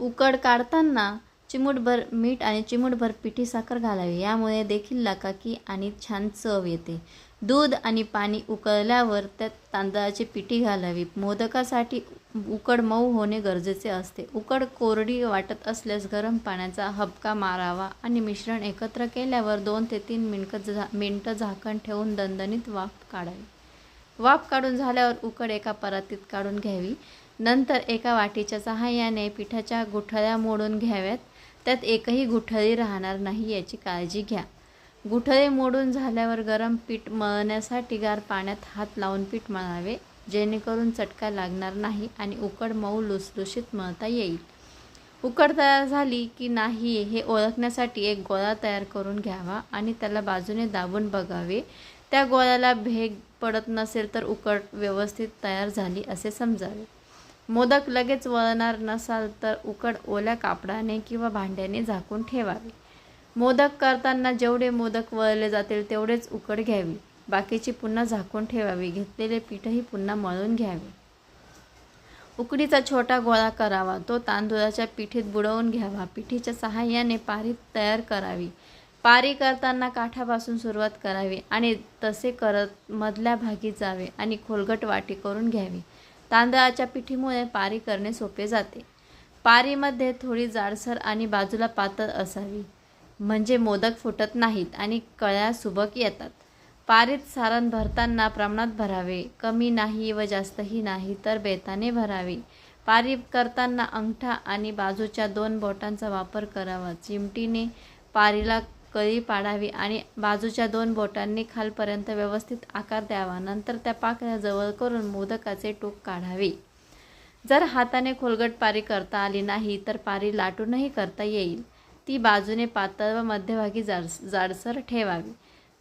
उकड काढताना चिमूटभर मीठ आणि चिमूटभर पिठी साखर घालावी. यामुळे देखील लाकाकी आणि छान चव येते. दूध आणि पाणी उकळल्यावर त्यात तांदळाची पिठी घालावी. मोदकासाठी उकड मऊ होणे गरजेचे असते. उकड कोरडी वाटत असल्यास गरम पाण्याचा हबका मारावा आणि मिश्रण एकत्र केल्यावर दोन ते तीन मिनकं झा मिनटं झाकण ठेवून दणदणीत वाफ काढावी. वाफ काढून झाल्यावर उकड एका परातीत काढून घ्यावी. नंतर एका वाटीच्या सहाय्याने पिठाच्या गुठळ्या मोडून घ्याव्यात. त्यात एकही गुठळी राहणार नाही याची काळजी घ्या. गुठळे मोडून झाल्यावर गरम पीठ मळण्यासाठी गार पाण्यात हात लावून पीठ मळावे जेणेकरून चटका लागणार नाही आणि उकड मऊ लुसलुशीत मळता येईल. उकड तयार झाली की नाही हे ओळखण्यासाठी एक गोळा तयार करून घ्यावा आणि त्याला बाजूने दाबून बघावे. त्या गोळ्याला भेग पडत नसेल तर उकड व्यवस्थित तयार झाली असे समजावे. मोदक लगेच वळणार नसाल तर उकड ओल्या कापडाने किंवा भांड्याने झाकून ठेवावे. मोदक करताना जेवढे मोदक वळले जातील तेवढेच उकड घ्यावी. बाकीची पुन्हा झाकून ठेवावी. घेतलेले पीठही पुन्हा मळून घ्यावे. उकडीचा छोटा गोळा करावा. तो तांदूळाच्या पिठीत बुडवून घ्यावा. पिठीच्या सहाय्याने पारी तयार करावी. पारी करताना काठापासून सुरुवात करावी आणि तसे करत मधल्या भागी जावे आणि खोलगट वाटी करून घ्यावी. तांदळाच्या पिठीमुळे पारी करणे सोपे जाते. पारीमध्ये थोडी जाडसर आणि बाजूला पातळ असावी. म्हणजे मोदक फुटत नाहीत आणि कळ्या सुबक येतात. पारीत सारण भरताना प्रमाणात भरावे. कमी नाही व जास्तही नाही तर बेताने भरावे. पारी करताना अंगठा आणि बाजूच्या दोन बोटांचा वापर करावा. चिमटीने पारीला कळी पाडावी आणि बाजूच्या दोन बोटांनी खालपर्यंत व्यवस्थित आकार द्यावा. नंतर त्या पाकळ्या जवळ करून मोदकाचे टोक काढावे. जर हाताने खोलगट पारी करता आली नाही तर पारी लाटूनही करता येईल. ती बाजूने पातळ व मध्यभागी जाडस जाडसर ठेवावी.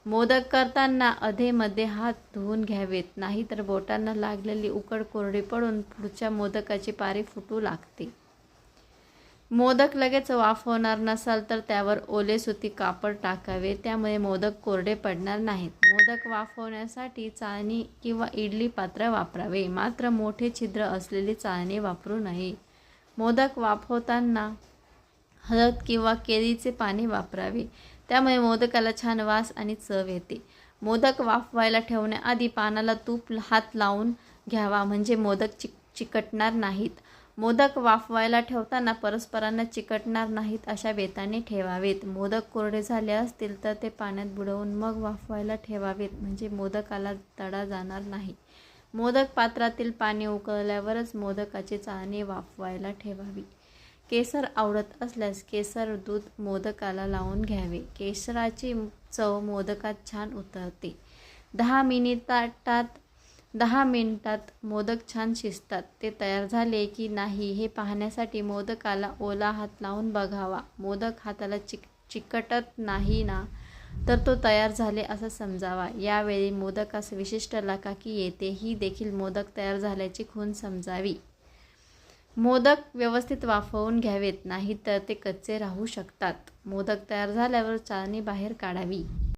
मोदक करताना अधेमध्ये हात धुवून घ्यावेत नाहीतर बोटांना लागलेली उकड कोरडी पडून पुढच्या मोदकाची पारी फुटू लागते. मोदक लगेच वाफ होणार नसाल तर त्यावर ओले सुती कापड टाकावे. त्यामुळे मोदक कोरडे पडणार नाहीत. मोदक वाफवण्यासाठी चाळणी किंवा इडली पात्र वापरावे. मात्र मोठे छिद्र असलेली चाळणी वापरू नये. मोदक वाफवताना हळद किंवा केळीचे पाणी वापरावे. त्यामुळे मोदकाला छान वास आणि चव येते. मोदक वाफवायला ठेवण्याआधी पानाला तूप हात लावून घ्यावा. म्हणजे मोदक चिक चिकटणार नाहीत. मोदक वाफवायला ठेवताना परस्परांना चिकटणार नाहीत अशा बेताने ठेवावेत. मोदक कोरडे झाले असतील तर ते पाण्यात बुडवून मग वाफवायला ठेवावेत म्हणजे मोदकाला तडा जाणार नाही. मोदक पात्रातील पाणी उकळल्यावरच मोदकाची चाळणी वाफवायला ठेवावी. केसर आवडत असल्यास केसर दूध मोदकाला लावून घ्यावे. केसराची चव मोदकात छान उतरते. दहा मिनिटात दहा मिनटात मोदक छान शिजतात. ते तयार झाले की नाही हे पाहण्यासाठी मोदकाला ओला हात लावून बघावा. मोदक हाताला चिक चिकटत नाही ना? तर तो तयार झाले असं समजावा. यावेळी मोदकास विशिष्ट लाकाकी येते. ही देखील मोदक तयार झाल्याची खूण समजावी. मोदक व्यवस्थित वाफवून घ्यावेत नाही तर ते कच्चे राहू शकतात. मोदक तयार झाल्यावर चाळणी बाहेर काढावी.